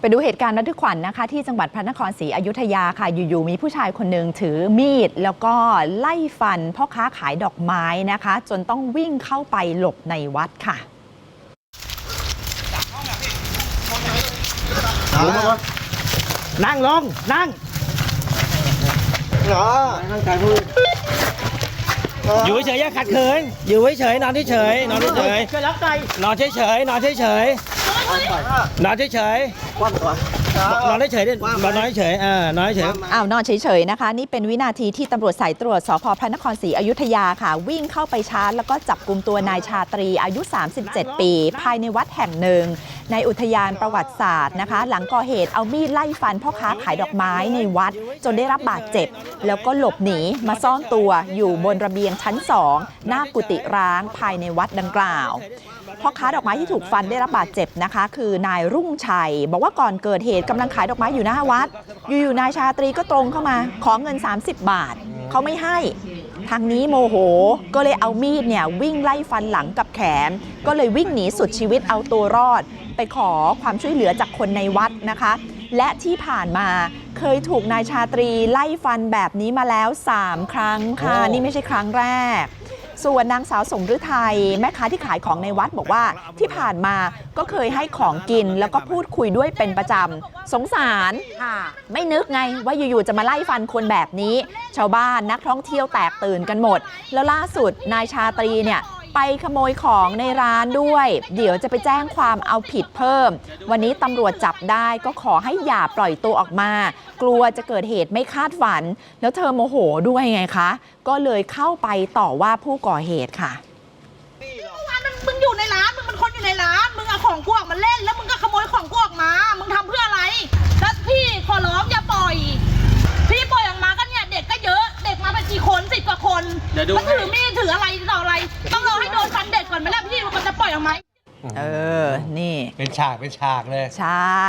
ไปดูเหตุการณ์ระทึกขวัญนะคะที่จังหวัดพระนครศรีอยุธยาค่ะ อยู่ๆมีผู้ชายคนหนึ่งถือมีด แล้วก็ไล่ฟันพ่อค้าขายดอกไม้นะคะ จนต้องวิ่งเข้าไปหลบในวัดค่ะนั่งลงนั่งเหรอร่างกายพูดอยู่เฉยๆอย่าขัดเขินอยู่เฉยๆนอนเฉยๆนอนเฉยช่วยรับใจๆนอนเฉยๆนอนเฉยๆ นอนเฉยคว่ำตัวๆนอนเฉยๆดินอนเฉยๆอ่านอนเฉยอ้าวนอนเฉยๆนะคะ นี่เป็นวินาทีที่ตำรวจสายตรวจสพพระนครศรีอยุธยาค่ะ วิ่งเข้าไปชาร์จแล้วก็จับกลุ่มตัวนายชาตรีอายุ 37 ปี ภายในวัดแห่งหนึ่ง ในอุทยานประวัติศาสตร์นะคะ หลังก่อเหตุเอามีดไล่ฟันพ่อค้าขายดอกไม้ในวัด จนได้รับบาดเจ็บ แล้วก็หลบหนีมาซ่อนตัวอยู่บนระเบียงชั้นสองหน้ากุฏิร้างภายในวัดดังกล่าว พ่อค้าดอกไม้ที่ถูกฟันได้รับบาดเจ็บนะคะ คือนายรุ่งชัย บอกว่าก่อนเกิดเหตุกำลังขายดอกไม้อยู่หน้าวัด อยู่ๆนายชาตรีก็ตรงเข้ามา ขอเงิน 30 บาท เขาไม่ให้ทางนี้โมโห ก็เลยเอามีดเนี่ยวิ่งไล่ฟันหลังกับแขน ก็เลยวิ่งหนีสุดชีวิตเอาตัวรอด ไปขอความช่วยเหลือจากคนในวัดนะคะ และที่ผ่านมาเคยถูกนายชาตรีไล่ฟันแบบนี้มาแล้ว 3 ครั้งค่ะ นี่ไม่ใช่ครั้งแรก ส่วนนางสาวสมฤทัยแม่ค้าที่ขายของในวัดบอกว่าที่ผ่านมาก็เคยให้ของกินแล้วก็พูดคุยด้วยเป็นประจำสงสารไม่นึกไงว่าอยู่ๆจะมาไล่ฟันคนแบบนี้ ชาวบ้านนักท่องเที่ยวแตกตื่นกันหมด แล้วล่าสุดนายชาตรีเนี่ย ไปขโมยของในร้านด้วย เดี๋ยวจะไปแจ้งความเอาผิดเพิ่ม วันนี้ตำรวจจับได้ก็ขอให้อย่าปล่อยตัวออกมา กลัวจะเกิดเหตุไม่คาดฝัน แล้วเธอโมโหด้วยไงคะ ก็เลยเข้าไปต่อว่าผู้ก่อเหตุค่ะร้านมันมึงอยู่ในร้านมึงเป็นคนอยู่ในร้านมึงเอาของกูออกมาเล่น แล้วมึงก็ขโมยของกูออกมา มึงทำเพื่ออะไร แล้วพี่ขอร้องอย่าปล่อย พี่ปล่อยออกมาก็เนี่ยเด็กก็เยอะ เด็กมาเป็นกี่คนสิบกว่าคนเดี๋ยวดูมันถือมีดถืออะไรต่ออะไร ต้องรอให้โดนฟันเด็กก่อนไหมล่ะพี่มันจะปล่อยออกมาเออ นี่ เป็นฉากเป็นฉากเลย ใช่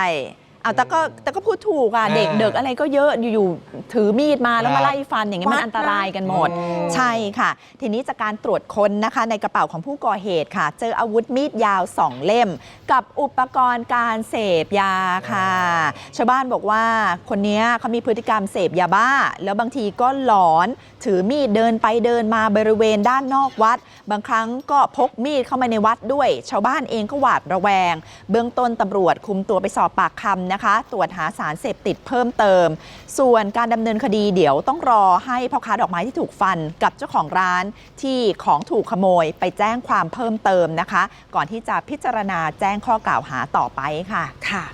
เอาแต่ก็แต่ก็พูดถูกอะเด็กเด็กอะไรก็เยอะอยู่ๆถือมีดมาแล้วมาไล่ฟันอย่างเงี้ยมันอันตรายกันหมด ใช่ค่ะ ทีนี้จากการตรวจค้นนะคะในกระเป๋าของผู้ก่อเหตุค่ะ เจออาวุธมีดยาว 2 เล่ม กับอุปกรณ์การเสพยาค่ะ ชาวบ้านบอกว่าคนเนี้ยเขามีพฤติกรรมเสพยาบ้า แล้วบางทีก็หลอนถือมีดเดินไปเดินมาบริเวณด้านนอกวัด บางครั้งก็พกมีดเข้ามาในวัดด้วย ชาวบ้านเองก็หวาดระแวง เบื้องต้นตำรวจคุมตัวไปสอบปากคำนะคะ ตรวจหาสารเสพติดเพิ่มเติม ส่วนการดำเนินคดีเดี๋ยวต้องรอให้พ่อค้าดอกไม้ที่ถูกฟันกับเจ้าของร้านที่ของถูกขโมยไปแจ้งความเพิ่มเติมนะคะ ก่อนที่จะพิจารณาแจ้งข้อกล่าวหาต่อไปค่ะค่ะ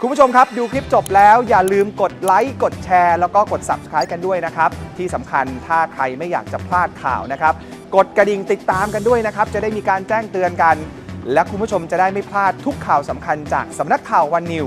คุณผู้ชมครับดูคลิปจบแล้วอย่าลืมกดไลค์กดแชร์ แล้วก็กด Subscribe กันด้วยนะครับ ที่สำคัญถ้าใครไม่อยากจะพลาดข่าวนะครับ กดกระดิ่งติดตามกันด้วยนะครับ จะได้มีการแจ้งเตือนกัน และคุณผู้ชมจะได้ไม่พลาดทุกข่าวสำคัญจากสำนักข่าววันนิว